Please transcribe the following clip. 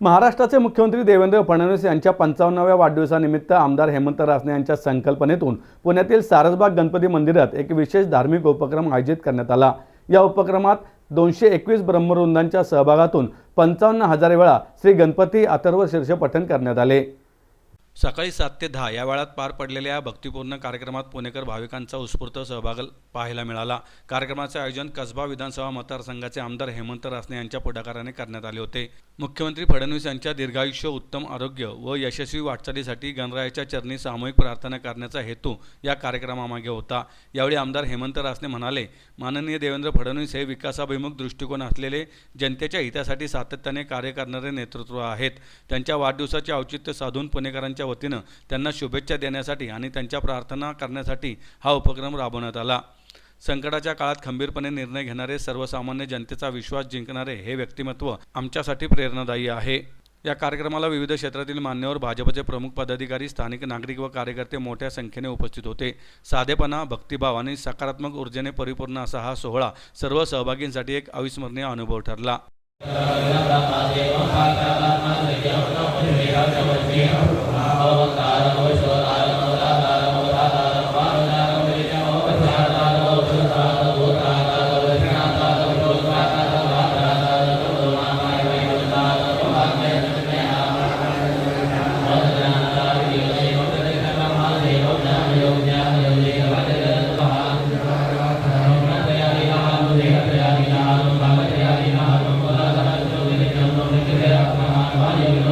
महाराष्ट्राचे मुख्यमंत्री देवेंद्र फडणवीस यांच्या पंचावन्नाव्या वाढदिवसानिमित्त आमदार हेमंत रासने यांच्या संकल्पनेतून पुण्यातील सारसबाग गणपती मंदिरात एक विशेष धार्मिक उपक्रम आयोजित करण्यात आला. या उपक्रमात दोनशे एकवीस ब्रह्मवृंदांच्या सहभागातून पंचावन्न हजार वेळा श्री गणपती अथर्व शीर्ष पठण करण्यात आले. सकाळी सात ते दहा या वेळात पार पडलेल्या या भक्तिपूर्ण कार्यक्रमात पुणेकर भाविकांचा उत्स्फूर्त सहभाग पाहायला मिळाला. कार्यक्रमाचे आयोजन कसबा विधानसभा मतदारसंघाचे आमदार हेमंत रासने यांच्या पुढाकाराने करण्यात आले होते. मुख्यमंत्री फडणवीस यांच्या दीर्घायुष्य उत्तम आरोग्य व यशस्वी वाटचालीसाठी गणरायाच्या चरणी सामूहिक प्रार्थना करण्याचा हेतू या कार्यक्रमामागे होता. यावेळी आमदार हेमंत रासने म्हणाले माननीय देवेंद्र फडणवीस हे विकासाभिमुख दृष्टिकोन असलेले जनतेच्या हितासाठी सातत्याने कार्य करणारे नेतृत्व आहेत. त्यांच्या वाढदिवसाचे औचित्य साधून पुणेकरांच्या वतीनं त्यांना शुभेच्छा देण्यासाठी आणि त्यांच्या प्रार्थना करण्यासाठी हा उपक्रम राबवण्यात आला. संकटाच्या काळात खंबीरपणे निर्णय घेणारे सर्वसामान्य जनतेचा विश्वास जिंकणारे हे व्यक्तिमत्व आमच्यासाठी प्रेरणादायी आहे. या कार्यक्रमाला विविध क्षेत्रातील मान्यवर भाजपचे प्रमुख पदाधिकारी स्थानिक नागरिक व कार्यकर्ते मोठ्या संख्येने उपस्थित होते. साधेपणा भक्तिभाव आणि सकारात्मक ऊर्जेने परिपूर्ण असा हा सोहळा सर्व सहभागींसाठी एक अविस्मरणीय अनुभव ठरला. Amen.